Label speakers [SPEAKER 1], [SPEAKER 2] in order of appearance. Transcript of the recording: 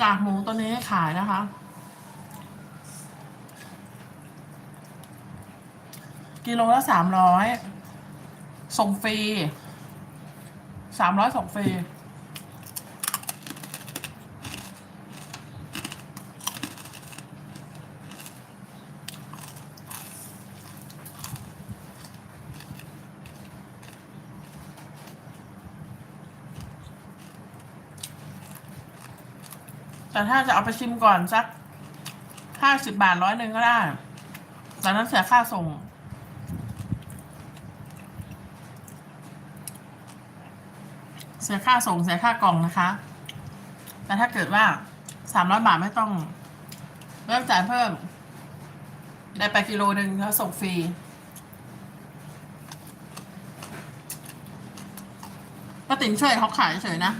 [SPEAKER 1] กากหมูตัวนี้ขายนะคะ กิโลละสามร้อยส่งฟรีสามร้อยส่งฟรี แต่ถ้าจะเอาไปชิมก่อนสักห้าสิบบาทร้อยหนึ่งก็ได้ต่นั้นเสียค่าส่ง เสียค่าส่งเสียค่ากล่องนะคะ แต่ถ้าเกิดว่าสามร้อยบาทไม่ต้องไม่ต้องจ่ายเพิ่ม ได้ไปกิโลหนึ่งแล้วส่งฟรีป้าติ๋มช่วยเขาขายเฉยนะ